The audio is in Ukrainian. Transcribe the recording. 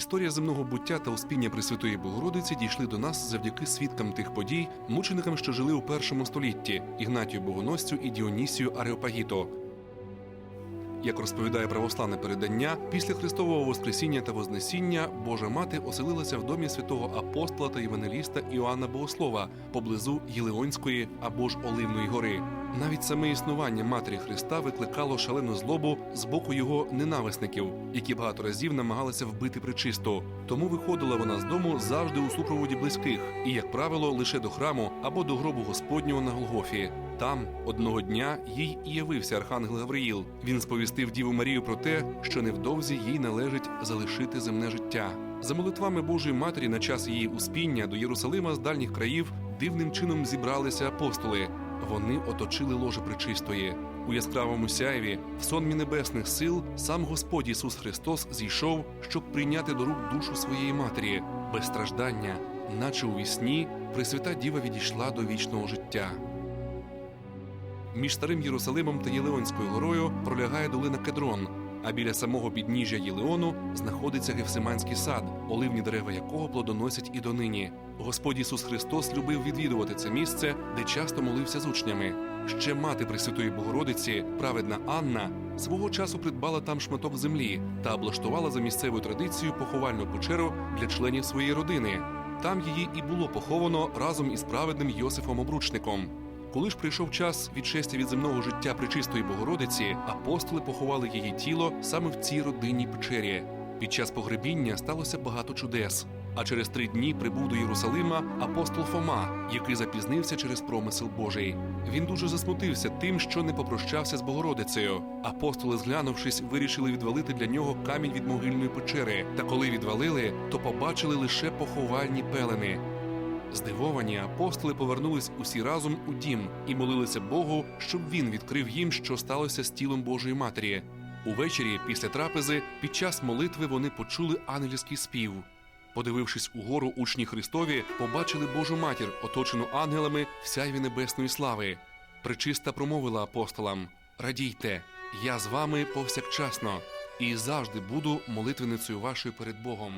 Історія земного буття та успіння Пресвятої Богородиці дійшли до нас завдяки свідкам тих подій, мученикам, що жили у першому столітті Ігнатію Богоносцю і Діонісію Ареопагіто. Як розповідає православне передання, після Христового Воскресіння та Вознесіння Божа мати оселилася в домі святого апостола та євангеліста Іоанна Богослова поблизу Єлеонської або ж Оливної гори. Навіть саме існування Матері Христа викликало шалену злобу з боку його ненависників, які багато разів намагалися вбити причисту. Тому виходила вона з дому завжди у супроводі близьких, і, як правило, лише до храму або до гробу Господнього на Голгофі. Там одного дня їй і явився архангел Гавриїл. Він сповістив Діву Марію про те, що невдовзі їй належить залишити земне життя. За молитвами Божої Матері на час її успіння до Єрусалима з дальніх країв дивним чином зібралися апостоли. Вони оточили ложе причистої. У яскравому сяєві, в сонмі небесних сил, сам Господь Ісус Христос зійшов, щоб прийняти до рук душу своєї матері без страждання, наче у вісні Пресвята Діва відійшла до вічного життя. Між старим Єрусалимом та Єлеонською горою пролягає долина Кедрон, а біля самого підніжжя Єлеону знаходиться Гефсиманський сад, оливні дерева якого плодоносять і донині. Господь Ісус Христос любив відвідувати це місце, де часто молився з учнями. Ще мати Пресвятої Богородиці, праведна Анна, свого часу придбала там шматок землі та облаштувала за місцевою традицією поховальну печеру для членів своєї родини. Там її і було поховано разом із праведним Йосифом Обручником. Коли ж прийшов час відшестя від земного життя Пречистої Богородиці, апостоли поховали її тіло саме в цій родинній печері. Під час погребіння сталося багато чудес. А через три дні прибув до Єрусалима апостол Фома, який запізнився через промисел Божий. Він дуже засмутився тим, що не попрощався з Богородицею. Апостоли, зглянувшись, вирішили відвалити для нього камінь від могильної печери. Та коли відвалили, то побачили лише поховальні пелени. Здивовані апостоли повернулись усі разом у дім і молилися Богу, щоб він відкрив їм, що сталося з тілом Божої Матері. Увечері, після трапези, під час молитви вони почули ангельський спів. Подивившись угору, учні Христові побачили Божу матір, оточену ангелами в сяйві небесної слави. Пречиста промовила апостолам: Радійте, я з вами повсякчасно і завжди буду молитвеницею вашою перед Богом.